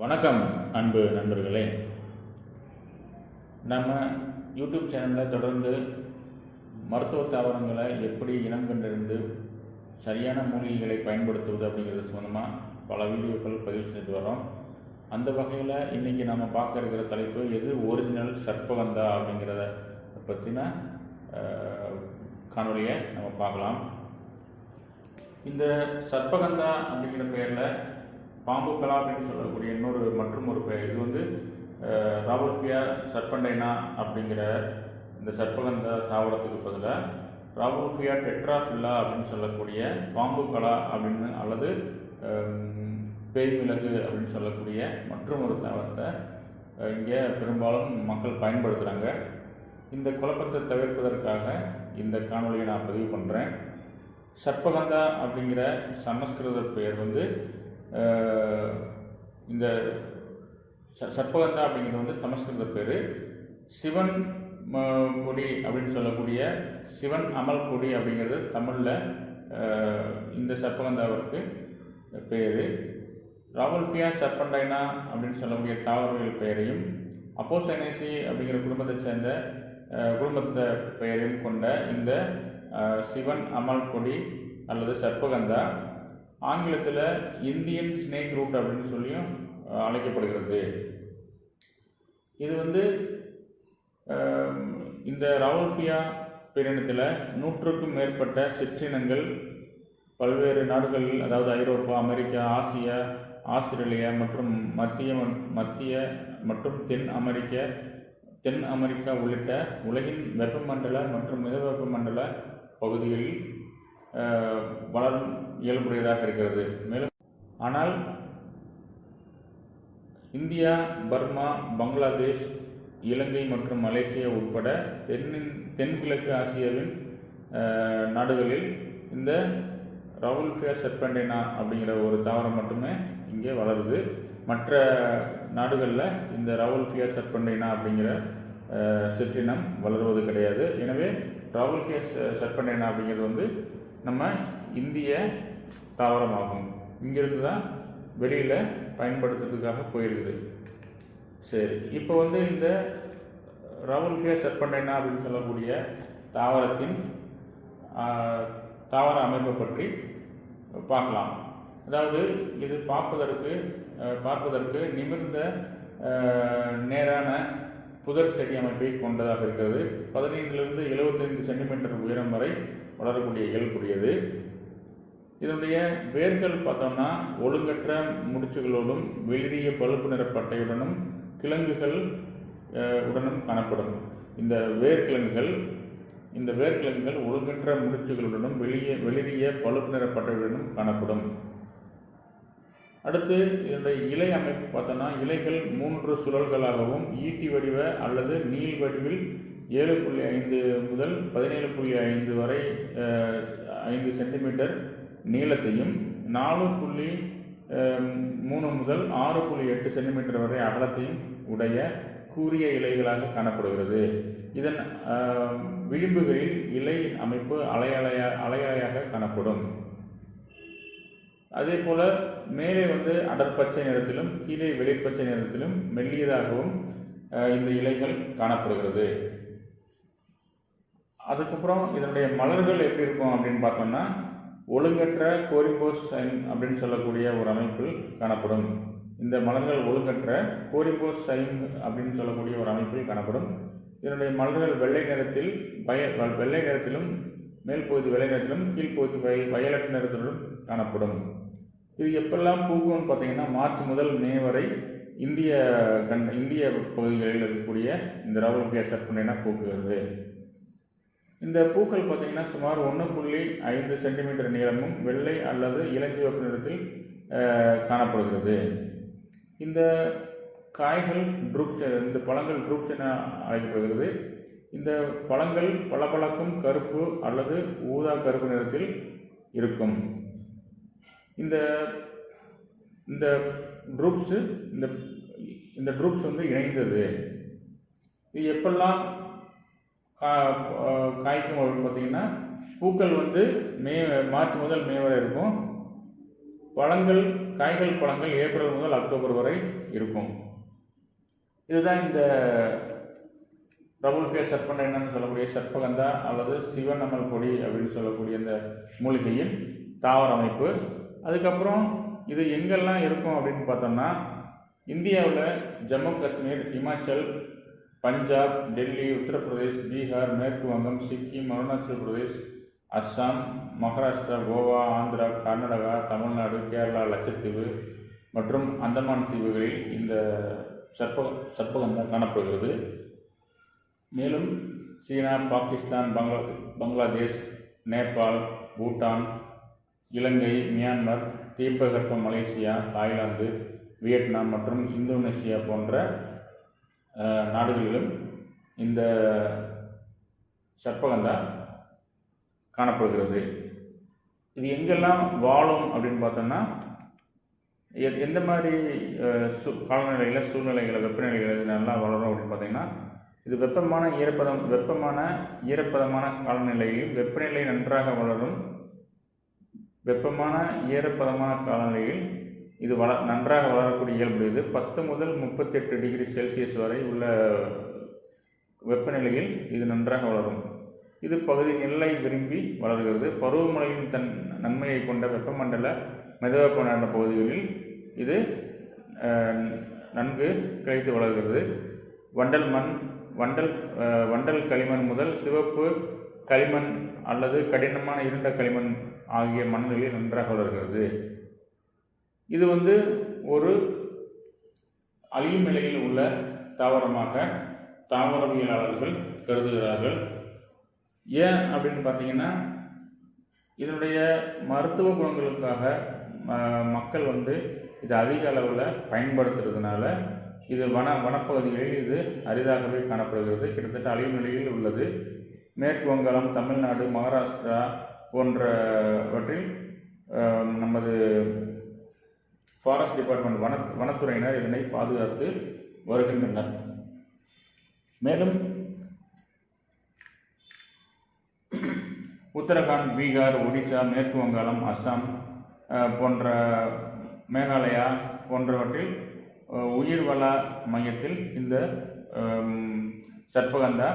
வணக்கம் அன்பு நண்பர்களே. நம்ம யூடியூப் சேனலில் தொடர்ந்து மருத்துவ தாவரங்களை எப்படி இனம் கண்டிருந்து சரியான மூலிகைகளை பயன்படுத்துவது அப்படிங்கிறது சம்மந்தமாக பல வீடியோக்கள் பதிவு செய்து வரோம் அந்த வகையில் இன்றைக்கி நம்ம பார்க்க இருக்கிற தலைப்பு எது ஒரிஜினல் சர்ப்பகந்தா அப்படிங்கிறத பற்றின காணொலியை நம்ம பார்க்கலாம். இந்த சர்ப்பகந்தா அப்படிங்கிற பெயரில் பாம்புக்கலா அப்படின்னு சொல்லக்கூடிய இன்னொரு மற்றும் ஒரு பெயர். இது வந்து ராபல்ஃபியா சர்பண்டைனா அப்படிங்கிற இந்த சர்ப்பகந்த தாவரத்துக்கு பதிலாக ராபல்ஃபியா டெட்ராஃபில்லா அப்படின்னு சொல்லக்கூடிய பாம்புக்கலா அப்படின்னு அல்லது ஹம், பேய்மிளகு அப்படின்னு சொல்லக்கூடிய மற்றும் ஒரு தாவரத்தை இங்கே பெரும்பாலும் மக்கள் பயன்படுத்துகிறாங்க இந்த குழப்பத்தை தவிர்ப்பதற்காக இந்த காணொலியை நான் பதிவு பண்ணுறேன் சர்ப்பகந்தா அப்படிங்கிற சமஸ்கிருத பெயர் வந்து இந்த ச- சற்பகந்தா அப்படிங்கிறது வந்து சமஸ்கிருத பேர். சிவன் கொடி அப்படின்னு சொல்லக்கூடிய சிவன் அமல் கொடி அப்படிங்கிறது தமிழில் இந்த சர்ப்பகந்தாவிற்கு பேர். ராவல்ஃபியா சர்பண்டைனா அப்படின்னு சொல்லக்கூடிய தாவரவியல் பெயரையும் அப்போசைனேசி அப்படிங்கிற குடும்பத்தை சேர்ந்த குடும்பத்தை பெயரையும் கொண்ட இந்த சிவன் அமல் கொடி அல்லது சர்பகந்தா ஆங்கிலத்தில் இந்தியன் ஸ்னேக் ரூட் அப்படின்னு சொல்லியும் அழைக்கப்படுகிறது. இது வந்து இந்த ரவுல்ஃபியா பேரினத்தில் நூற்றுக்கும் மேற்பட்ட சிற்றினங்கள் பல்வேறு நாடுகள் அதாவது ஐரோப்பா அமெரிக்கா ஆசியா ஆஸ்திரேலியா மற்றும் மத்திய மத்திய மற்றும் தென் அமெரிக்க தென் அமெரிக்கா உள்ளிட்ட உலகின் வெப்பமண்டல மற்றும் மித வெப்பமண்டல பகுதிகளில் வளரும் இயல்புடையதாக இருக்கிறது. மேலும் ஆனால் இந்தியா பர்மா பங்களாதேஷ் இலங்கை மற்றும் மலேசியா உட்பட தென்னின் தென்கிழக்கு ஆசியாவின் நாடுகளில் இந்த ரவுல்ஃபியா செர்பெண்டினா அப்படிங்கிற ஒரு தாவரம் மட்டுமே இங்கே வளருது. மற்ற நாடுகளில் இந்த ரவுல்ஃபியா செர்பெண்டினா அப்படிங்கிற சிற்றினம் வளருவது கிடையாது. எனவே ரவுல்ஃபியா செர்பெண்டினா அப்படிங்கிறது வந்து நம்ம இந்திய தாவரமாகும். இங்கிருந்து தான் வெளியில் பயன்படுத்துறதுக்காக போயிருக்குது. சரி இப்போ வந்து இந்த ரவுல்ஃபியா செர்பண்டைனா அப்படின்னு சொல்லக்கூடிய தாவரத்தின் தாவர அமைப்பை பற்றி பார்க்கலாம். அதாவது இது பார்ப்பதற்கு பார்ப்பதற்கு நிமிர்ந்த நேரான புதர் செடி அமைப்பை கொண்டதாக இருக்கிறது. பதினைந்திலிருந்து எழுபத்தைந்து சென்டிமீட்டர் உயரம் வரை வளரக்கூடிய இயல்புடையது. இதனுடைய வேர்கள் பார்த்தோம்னா ஒழுங்கற்ற முடிச்சுகளோடும் வெளிரிய பழுப்பு நிற பட்டையுடனும் கிழங்குகள் உடனும் காணப்படும். இந்த வேர்க்கிழங்குகள் இந்த வேர்க்கிழங்குகள் ஒழுங்கற்ற முடிச்சுகளுடனும் வெளியே வெளிரிய பழுப்பு நிற பட்டையுடனும் காணப்படும். அடுத்து இதனுடைய இலை அமைப்பு பார்த்தோம்னா இலைகள் மூன்று சுழல்களாகவும் ஈட்டி வடிவ அல்லது நீள் வடிவில் ஏழு புள்ளி ஐந்து முதல் பதினேழு புள்ளி ஐந்து வரை ஐந்து சென்டிமீட்டர் நீளத்தையும் நாலு புள்ளி மூணு முதல் ஆறு புள்ளி எட்டு சென்டிமீட்டர் வரை அகலத்தையும் உடைய கூரிய இலைகளாக காணப்படுகிறது. இதன் விளிம்புகளில் இலை அமைப்பு அலையலையா அலையலையாக காணப்படும். அதே போல மேலே வந்து அடர்பச்சை நிறத்திலும் கீழே வெளிப்பச்சை நிறத்திலும் மெல்லியதாகவும் இந்த இலைகள் காணப்படுகிறது. அதுக்கப்புறம் இதனுடைய மலர்கள் எப்படி இருக்கும் அப்படின்னு பார்த்தோம்னா ஒழுங்கற்ற கோரிம்போஸ் சைன் அப்படின்னு சொல்லக்கூடிய ஒரு அமைப்பில் காணப்படும். இந்த மலர்கள் ஒழுங்கற்ற கோரிம்போஸ் சைன் அப்படின்னு சொல்லக்கூடிய ஒரு அமைப்பில் காணப்படும். இதனுடைய மலர்கள் வெள்ளை நிறத்தில் வய வ- வெள்ளை நிறத்திலும் மேல் பகுதி வெள்ளை நிறத்திலும் கீழ்ப்பகுதி வய வயலட் நிறத்திலும் காணப்படும். இது எப்பெல்லாம் பூக்கும்னு பார்த்தீங்கன்னா மார்ச் முதல் மே வரை இந்திய கண் இந்திய பகுதிகளில் இருக்கக்கூடிய இந்த ரவுல் கேஸ் பூக்குகிறது. இந்த பூக்கள் பார்த்திங்கன்னா சுமார் ஒன்று புள்ளி ஐந்து சென்டிமீட்டர் நீளமும் வெள்ளை அல்லது இளஞ்சிவப்பு நிறத்தில் காணப்படுகிறது. இந்த காய்கள் ட்ரூப்ஸ் இந்த பழங்கள் ட்ரூப்ஸ் என அழைக்கப்படுகிறது. இந்த பழங்கள் பளபளக்கும் கருப்பு அல்லது ஊதா கருப்பு நிறத்தில் இருக்கும். இந்த இந்த ட்ரூப்ஸு இந்த இந்த ட்ரூப்ஸ் வந்து இணைந்தது. இது எப்பெல்லாம் கா காய்க்கும் அப்படின்னு பார்த்தீங்கன்னா பூக்கள் வந்து மே மார்ச் முதல் மே வரை இருக்கும். பழங்கள் காய்கள் பழங்கள் ஏப்ரல் முதல் அக்டோபர் வரை இருக்கும். இதுதான் இந்த ரவுல் ஃபேர் சர்ப்பண்டை என்னன்னு சொல்லக்கூடிய சர்ப்பகந்தா அல்லது சிவநமல் கொடி அப்படின்னு சொல்லக்கூடிய இந்த மூலிகையின் தாவர அமைப்பு. அதுக்கப்புறம் இது எங்கெல்லாம் இருக்கும் அப்படின்னு பார்த்தோம்னா இந்தியாவில் ஜம்மு காஷ்மீர் இமாச்சல் பஞ்சாப் டெல்லி உத்தரப்பிரதேஷ் பீகார் மேற்கு வங்கம் சிக்கிம் அருணாச்சல் பிரதேஷ் அஸ்ஸாம் மகாராஷ்டிரா கோவா ஆந்திரா கர்நாடகா தமிழ்நாடு கேரளா லட்சத்தீவு மற்றும் அந்தமான் தீவுகளில் இந்த சற்பகம் சற்பகம் காணப்படுகிறது. மேலும் சீனா பாகிஸ்தான் பங்களா பங்களாதேஷ் நேபாள் பூட்டான் இலங்கை மியான்மர் தீபகற்ப மலேசியா தாய்லாந்து வியட்நாம் மற்றும் இந்தோனேசியா போன்ற நாடுகளிலும் இந்த சர்ப்பகந்தா காணப்படுகிறது. இது எங்கெல்லாம் வாழும் அப்படின்னு பார்த்தோம்னா எந்த மாதிரி சு சூ காலநிலையில் சூழ்நிலைகளை வெப்பநிலைகள் இது நல்லா வளரும் அப்படின்னு பார்த்தீங்கன்னா இது வெப்பமான ஈரப்பதம் வெப்பமான ஈரப்பதமான காலநிலையில் வெப்பநிலை நன்றாக வளரும் வெப்பமான ஈரப்பதமான காலநிலையில் இது வள நன்றாக வளரக்கூடிய இயல்புடையது பத்து முதல் முப்பத்தெட்டு டிகிரி செல்சியஸ் வரை உள்ள வெப்பநிலையில் இது நன்றாக வளரும். இது பகுதி நெல்லை விரும்பி வளர்கிறது. பருவமழையின் தன் நன்மையை கொண்ட வெப்பமண்டல மிதவெப்பமண்டல பகுதிகளில் இது நன்கு கிளைத்து வளர்கிறது. வண்டல் மண் வண்டல் வண்டல் களிமண் முதல் சிவப்பு களிமண் அல்லது கடினமான இருண்ட களிமண் ஆகிய மண்களில் நன்றாக வளர்கிறது. இது வந்து ஒரு அழியும் நிலையில் உள்ள தாவரமாக தாவரவியலாளர்கள் கருதுகிறார்கள். ஏன் அப்படின்னு பார்த்தீங்கன்னா இதனுடைய மருத்துவ குணங்களுக்காக ம- மக்கள் வந்து இது அதிக அளவில் பயன்படுத்துறதுனால இது வன வனப்பகுதிகளில் இது அரிதாகவே காணப்படுகிறது. கிட்டத்தட்ட அழிவு நிலையில் உள்ளது. மேற்கு வங்காளம் தமிழ்நாடு மகாராஷ்டிரா போன்றவற்றில் நமது ஃபாரஸ்ட் டிபார்ட்மெண்ட் வன வனத்துறையினர் இதனை பாதுகாத்து வருகின்றனர். மேலும் உத்தரகாண்ட் பீகார் ஒடிசா மேற்கு வங்காளம் அஸ்ஸாம் போன்ற மேகாலயா போன்றவற்றில் உயிர்வள மையத்தில் இந்த சர்பகந்தா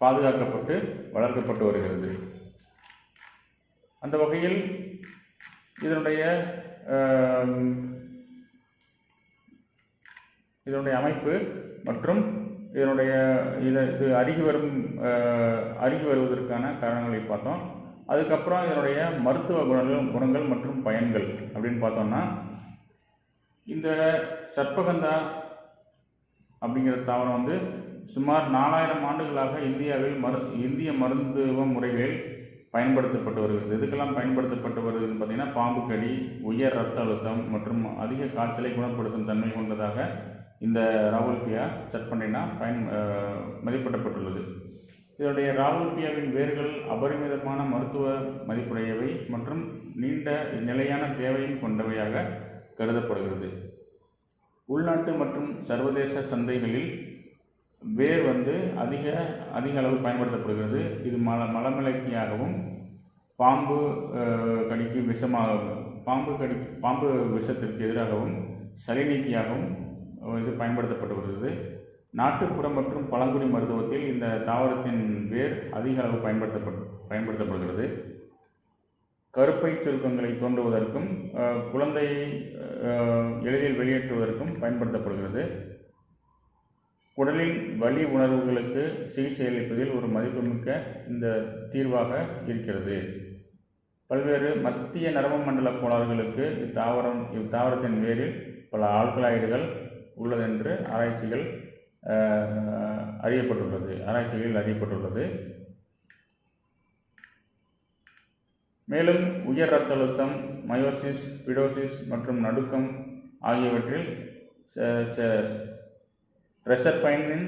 பாதுகாக்கப்பட்டு வளர்க்கப்பட்டு வருகிறது. அந்த வகையில் இதனுடைய இதனுடைய அமைப்பு மற்றும் இதனுடைய இது இது அருகி வரும் அருகி வருவதற்கான காரணங்களை பார்த்தோம். அதுக்கப்புறம் இதனுடைய மருத்துவ குணங்கள் குணங்கள் மற்றும் பயன்கள் அப்படின்னு பார்த்தோம்னா இந்த சர்ப்பகந்தா அப்படிங்கிற தாவரம் வந்து சுமார் நாலாயிரம் ஆண்டுகளாக இந்தியாவில் மரு இந்திய மருத்துவ முறைகளில் பயன்படுத்தப்பட்டு வருகிறது. எதுக்கெல்லாம் பயன்படுத்தப்பட்டு வருதுன்னு பார்த்தீங்கன்னா பாம்பு கடி உயர் ரத்த அழுத்தம் மற்றும் அதிக காய்ச்சலை குணப்படுத்தும் தன்மை கொண்டதாக இந்த ராவல்பியா சர்பண்டினா பயன் மதிப்பிடப்பட்டுள்ளது. இதனுடைய ராவல்பியாவின் வேர்கள் அபரிமிதமான மருத்துவ மதிப்புடையவை மற்றும் நீண்ட நிலையான தேவையும் கொண்டவையாக கருதப்படுகிறது. உள்நாட்டு மற்றும் சர்வதேச சந்தைகளில் வேர் வந்து அதிக அதிக அளவு பயன்படுத்தப்படுகிறது. இது மல மலமிளக்கியாகவும் பாம்பு கடிக்கு விஷமாக பாம்பு கடி பாம்பு விஷத்திற்கு எதிராகவும் சளி நீக்கியாகவும் இது பயன்படுத்தப்பட்டு வருகிறது. நாட்டுப்புற மற்றும் பழங்குடி மருத்துவத்தில் இந்த தாவரத்தின் வேர் அதிக அளவு பயன்படுத்தப்பட்டு பயன்படுத்தப்படுகிறது. கருப்பை சுருக்கங்களை தோன்றுவதற்கும் குழந்தையை எளிதில் வெளியேற்றுவதற்கும் பயன்படுத்தப்படுகிறது. உடலின் வலி உணர்வுகளுக்கு சிகிச்சை அளிப்பதில் ஒரு மதிப்புமிக்க இந்த தீர்வாக இருக்கிறது. பல்வேறு மத்திய நரம்பு மண்டல கோளாறுகளுக்கு இத்தாவரம் இத்தாவரத்தின் வேரில் பல ஆல்கலாய்டுகள் உள்ளதென்று ஆராய்ச்சிகள் அறியப்பட்டுள்ளது. ஆராய்ச்சிகளில் அறியப்பட்டுள்ளது. மேலும் உயர் ரத்த அழுத்தம் மயோசிஸ் பிடோசிஸ் மற்றும் நடுக்கம் ஆகியவற்றில் ச- ச- ரெசர்பைனின்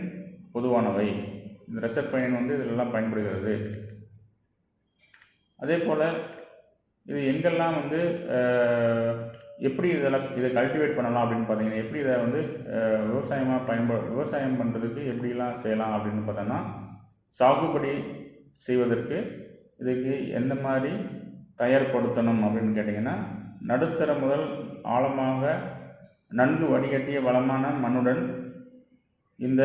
பொதுவானவை. இந்த ரெசர்பைனின் வந்து இதிலெல்லாம் பயன்படுகிறது. அதே போல் இது எங்கெல்லாம் வந்து எப்படி இதெல்லாம் இதை கல்டிவேட் பண்ணலாம் அப்படின்னு பார்த்தீங்கன்னா எப்படி இதை வந்து விவசாயமாக பயன்ப விவசாயம் பண்ணுறதுக்கு எப்படிலாம் செய்யலாம் அப்படின்னு பார்த்தோன்னா சாகுபடி செய்வதற்கு இதுக்கு எந்த மாதிரி தயார்படுத்தணும் அப்படின்னு கேட்டிங்கன்னா நடுத்தர முதல் ஆழமாக நன்கு வடிகட்டிய வளமான மண்ணுடன் இந்த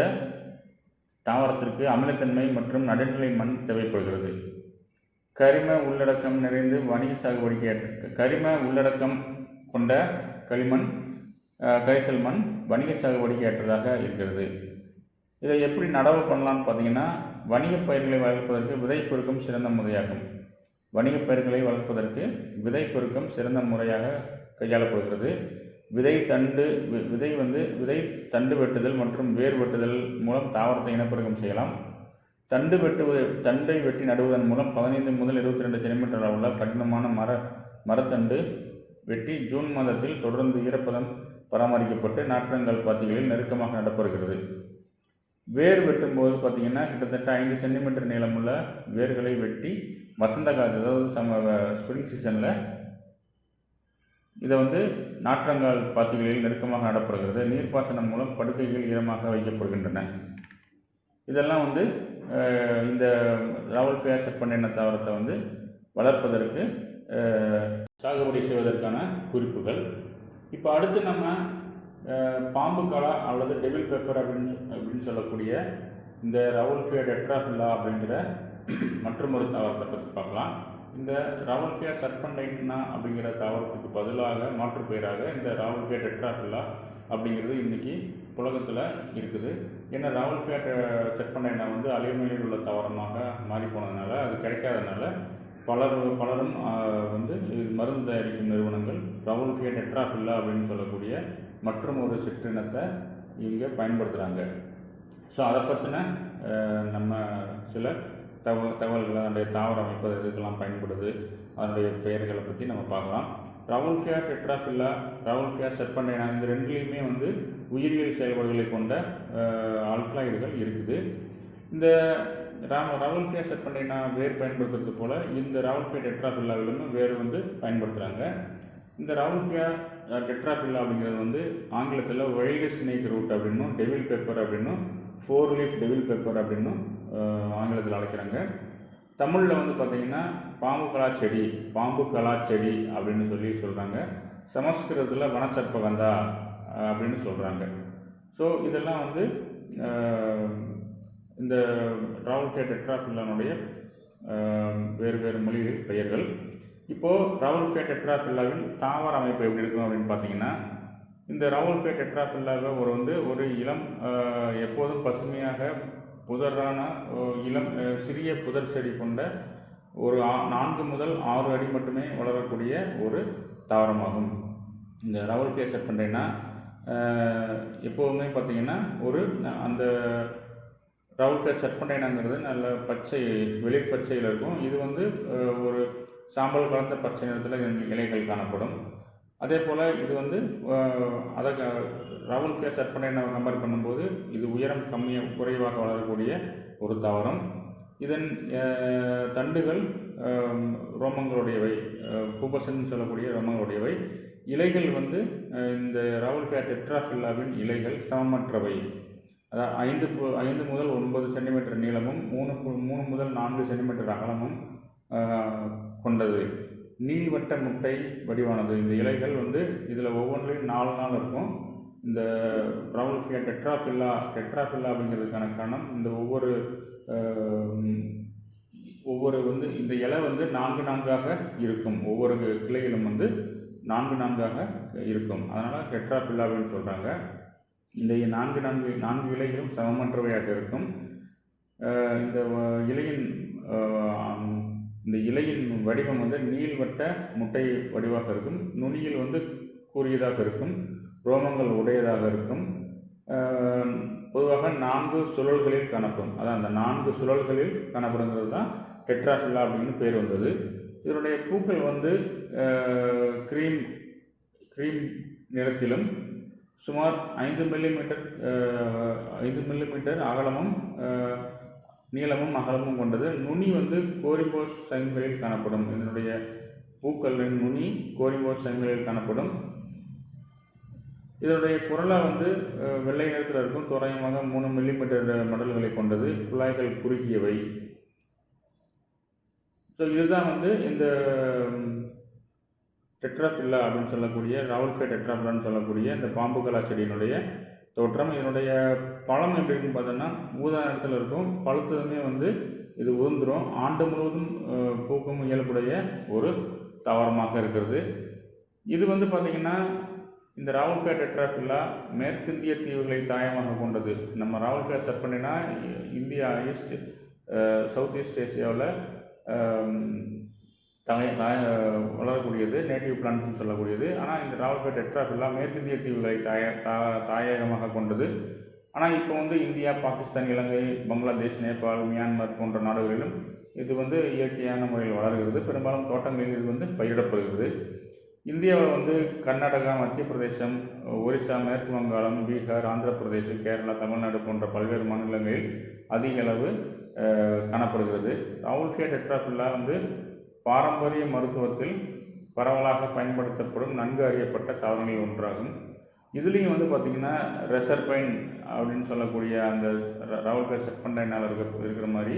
தாவரத்திற்கு அமிலத்தன்மை மற்றும் நடுநிலை மண் தேவைப்படுகிறது. கரிம உள்ளடக்கம் நிறைந்து வணிக சாகுபடிக்கு ஏற்ற கரிம உள்ளடக்கம் கொண்ட களிமண் அஹ், கரிசல் மண் வணிக சாகுபடிக்கு ஏற்றதாக இருக்கிறது. இதை எப்படி நடவு பண்ணலாம்னு பார்த்தீங்கன்னா வணிகப் பயிர்களை வளர்ப்பதற்கு விதை பெருக்கம் சிறந்த முறையாகும். வணிகப் பயிர்களை வளர்ப்பதற்கு விதை பெருக்கம் சிறந்த முறையாக கையாளப்படுகிறது. விதை தண்டு வி- விதை வந்து விதை தண்டு வெட்டுதல் மற்றும் வேர் வெட்டுதல் மூலம் தாவரத்தை இனப்பெருக்கம் செய்யலாம். தண்டு வெட்டுவது தண்டை வெட்டி நடுவதன் மூலம் பதினைந்து முதல் இருபத்தி ரெண்டு சென்டிமீட்டர் அளவுள்ள கடினமான மர மரத்தண்டு வெட்டி ஜூன் மாதத்தில் தொடர்ந்து ஈரப்பதம் பராமரிக்கப்பட்டு நாற்றங்கால் பாத்திகளில் நெருக்கமாக நடப்படுகிறது வேர் வெட்டும்போது பார்த்தீங்கன்னா கிட்டத்தட்ட ஐந்து சென்டிமீட்டர் நீளமுள்ள வேர்களை வெட்டி வசந்த காலத்தில் அதாவது சம ஸ்ப்ரிங் சீசனில் இதை வந்து நாற்றங்கால் பாத்திகளில் நெருக்கமாக நடப்படுகிறது. நீர்ப்பாசனம் மூலம் படுக்கைகள் ஈரமாக வைக்கப்படுகின்றன. இதெல்லாம் வந்து இந்த ராவல் ஃபேர் பண்ணின தாவரத்தை வந்து வளர்ப்பதற்கு சாகுபடி செய்வதற்கான குறிப்புகள். இப்போ அடுத்து நம்ம பாம்பு காலா அல்லது டெவில் பேப்பர் அப்படின்னு அப்படின்னு சொல்லக்கூடிய இந்த ரவுல்ஃபியா டெட்ராஃபில்லா அப்படிங்கிற மற்றும் ஒரு தாவரத்தை பற்றி பார்க்கலாம். இந்த ராவல்ஃபியா சர்பண்டைட்னா அப்படிங்கிற தாவரத்துக்கு பதிலாக மாற்று பெயராக இந்த ராவல்ஃபியா டெட்ராஃபில்லா அப்படிங்கிறது இன்றைக்கி புலகத்தில் இருக்குது. ஏன்னா ராவல்ஃபியா செர்பண்டைனா வந்து அலைமலையில் உள்ள தாவரமாக மாறி போனதுனால அது கிடைக்காதனால பலர் பலரும் வந்து இது மருந்து தயாரிக்கும் நிறுவனங்கள் ரவுல்ஃபியா டெட்ராஃபில்லா அப்படின்னு சொல்லக்கூடிய மற்றும் ஒரு சிற்றினத்தை இங்கே பயன்படுத்துகிறாங்க ஸோ அதை பற்றின நம்ம சில தகவல் தகவல்களை அதனுடைய தாவர அமைப்பு இதுக்கெல்லாம் பயன்படுது அதனுடைய பெயர்களை பற்றி நம்ம பார்க்கலாம். ரவுல்ஃபியா டெட்ராஃபில்லா ரவுல்ஃபியா செர்பண்டைனா இந்த ரெண்டுலேயுமே வந்து உயிரியல் செயல்பாடுகளை கொண்ட ஆல்ஃப்ளாய்டுகள் இருக்குது. இந்த ராம ரவுல்ஃபியா செர்பண்டைனா வேர் பயன்படுத்துறது போல் இந்த ரவுல்ஃபியா டெட்ராஃபில்லாவிலும் வேர் வந்து பயன்படுத்துகிறாங்க இந்த ரவுல்ஃபியா டெட்ராஃபில்லா அப்படிங்கிறது வந்து ஆங்கிலத்தில் வைல்டு ஸ்னேக் ரூட் அப்படின்னும் டெவில் பெப்பர் அப்படின்னும் ஃபோர் லீஃப் டெவில் பெப்பர் அப்படின்னும் ஆங்கிலத்தில் அழைக்கிறாங்க. தமிழில் வந்து பார்த்தீங்கன்னா பாம்பு கலா செடி பாம்பு கலா செடி அப்படின்னு சொல்லி சொல்கிறாங்க சமஸ்கிருதத்தில் வனசர்பகந்தா அஹ், அப்படின்னு சொல்கிறாங்க ஸோ இதெல்லாம் வந்து இந்த இந்த ராவல்ஃபியா டெட்ராஃபில்லானுடைய வேறு வேறு மொழிகள் பெயர்கள். இப்போது ராவல்ஃபியா டெட்ராஃபில்லாவின் தாவர அமைப்பு எப்படி இருக்கும் அப்படின்னு பார்த்தீங்கன்னா இந்த ராவல்ஃபியா டெட்ராஃபில்லாவை ஒரு வந்து ஒரு இளம் எப்போதும் பசுமையாக புதரான இளம் சிறிய புதர் செடி கொண்ட ஒரு ஆ- நான்கு முதல் ஆறு அடி மட்டுமே வளரக்கூடிய ஒரு தாவரமாகும். இந்த ரவல் செட் பண்ணுறேன்னா எப்போதுமே பார்த்தீங்கன்னா ஒரு அந்த ரவுல் ஃபேஸ் பண்ணுறேனாங்கிறது நல்ல பச்சை வெளிர் பச்சையில் இருக்கும். இது வந்து ஒரு சாம்பல் கலந்த பச்சை நிறத்தில் இலைகள் காணப்படும். அதே போல் இது வந்து அஹ், அதை ராவல்ஃபியா செட் பண்ணுறேனை கம்பேர் பண்ணும்போது இது உயரம் கம்மியாக குறைவாக வளரக்கூடிய ஒரு தாவரம். இதன் தண்டுகள் ரோமங்களுடையவை பூபசன் சொல்லக்கூடிய ரோமங்களுடையவை. இலைகள் வந்து இந்த ராவல்ஃபியா டெட்ராஃபில்லாவின் இலைகள் சமமற்றவை. அதாவது ஐந்து பு- ஐந்து முதல் ஒன்பது சென்டிமீட்டர் நீளமும் மூணு மூணு முதல் நான்கு சென்டிமீட்டர் அகலமும் கொண்டது. நீள்வட்ட முட்டை வடிவானது. இந்த இலைகள் வந்து இதில் ஒவ்வொன்றிலையும் நாலு நாள் இருக்கும். இந்த ப்ராவல்ஃபியா டெட்ராஃபில்லா டெட்ராஃபில்லா அப்படிங்கிறதுக்கான காரணம் இந்த ஒவ்வொரு ஒவ்வொரு வந்து இந்த இலை வந்து நான்கு நான்காக இருக்கும். ஒவ்வொரு கிளையிலும் வந்து நான்கு நான்காக இருக்கும். அதனால் டெட்ராஃபில்லாவின்னு சொல்கிறாங்க இந்த நான்கு நான்கு நான்கு இலைகளும் சமமற்றவையாக இருக்கும். இந்த இலையின் இந்த இலையின் வடிவம் வந்து நீள்வட்ட முட்டை வடிவாக இருக்கும். நுனியில் வந்து கூறியதாக இருக்கும். ரோமங்கள் உடையதாக இருக்கும். பொதுவாக நான்கு சுழல்களில் காணப்படும். அதான் அந்த நான்கு சுழல்களில் காணப்படுங்கிறது தான் டெட்ராஃபில்லா அப்படின்னு பேர் வந்தது. இதனுடைய பூக்கள் வந்து க்ரீம் க்ரீம் நிறத்திலும் சுமார் ஐந்து மில்லிமீட்டர் ஐந்து மில்லிமீட்டர் அகலமும் நீளமும் அகலமும் கொண்டது. நுனி வந்து கோரிம்போஸ் சைன்களில் காணப்படும். இதனுடைய பூக்களின் நுனி கோரிம்போஸ் சைன்களில் காணப்படும். இதனுடைய குரலாக வந்து வெள்ளை நிறத்தில் இருக்கும். தோராயமாக மூணு மில்லிமீட்டர் மடல்களை கொண்டது. குழாய்கள் குறுகியவை. ஸோ இதுதான் வந்து இந்த டெட்ராஃபில்லா அப்படின்னு சொல்லக்கூடிய ராவல்ஃபே டெட்ராஃபில்லான்னு சொல்லக்கூடிய இந்த பாம்பு கலா செடியினுடைய தோற்றம். இதனுடைய பழம் எப்படி இருக்குன்னு பார்த்தோன்னா ஊதா நிறத்தில் இருக்கும். பழுத்ததுமே வந்து இது உதிர்ந்துரும். ஆண்டு முழுவதும் பூக்கும் இயல்புடைய ஒரு தாவரமாக இருக்கிறது. இது வந்து பார்த்திங்கன்னா இந்த ராவல்ஃபே டெட்ராஃபில்லா மேற்கிந்திய தீவுகளை தாயமாக கொண்டது. நம்ம ராவல்ஃபே செட் பண்ணினா இந்தியா ஈஸ்ட் சவுத் ஈஸ்ட் ஏசியாவில் தலை தாய வளரக்கூடியது நேட்டிவ் பிளான்ட்ஸ்னு சொல்லக்கூடியது. ஆனால் இந்த ராவல்பேட் டெட்ராஃபில்லா மேற்கிந்திய தீவுகளை தாய தா தாயகமாக கொண்டது. ஆனால் இப்போ வந்து இந்தியா பாகிஸ்தான் இலங்கை பங்களாதேஷ் நேபாள் மியான்மர் போன்ற நாடுகளிலும் இது வந்து இயற்கையான முறையில் வளர்கிறது. பெரும்பாலும் தோட்டங்களில் இது வந்து பயிரிடப்படுகிறது. இந்தியாவில் வந்து கர்நாடகா மத்திய பிரதேசம் ஒரிசா மேற்கு வங்காளம் பீகார் ஆந்திர பிரதேசம் கேரளா தமிழ்நாடு போன்ற பல்வேறு மாநிலங்களில் அதிக அளவு காணப்படுகிறது. ராவுல்ஃபியா டெட்ராஃபில்லா வந்து பாரம்பரிய மருத்துவத்தில் பரவலாக பயன்படுத்தப்படும் நன்கு அறியப்பட்ட தாவரங்களில் ஒன்றாகும். இதுலேயும் வந்து பார்த்திங்கன்னா ரெசர்பைன் அப்படின்னு சொல்லக்கூடிய அந்த ராவல்ஃபே செப்பண்டைனால் இருக்க இருக்கிற மாதிரி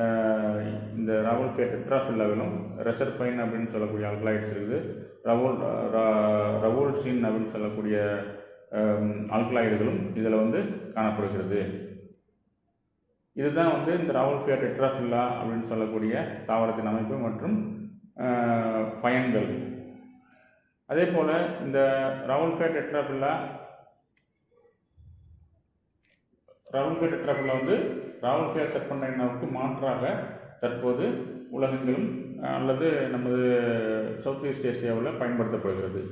அஹ், இந்த ராவல்ஃபே டெட்ராஃபில்லாவிலும் ரெசர்பைன் அப்படின்னு சொல்லக்கூடிய அல்கலாய்ட்ஸ் இருக்குது. ரவோல் ரவோல்சின் அப்படின்னு சொல்லக்கூடிய ஆல்கலாய்டுகளும் இதில் வந்து காணப்படுகிறது. இதுதான் வந்து இந்த ராவல்ஃபியா டெட்ராஃபில்லா அப்படின்னு சொல்லக்கூடிய தாவரத்தின் அமைப்பு மற்றும் பயன்கள். அதே போல் இந்த ராவல்ஃபியா டெட்ராஃபில்லா ராவல்ஃபியா டெட்ராஃபில்லா வந்து ராவல்ஃபியா செப்பண்டைனாவுக்கு மாற்றாக தற்போது உலகங்களும் அல்லது நமது சவுத் ஈஸ்ட் ஏசியாவில் பயன்படுத்தப்படுகிறது.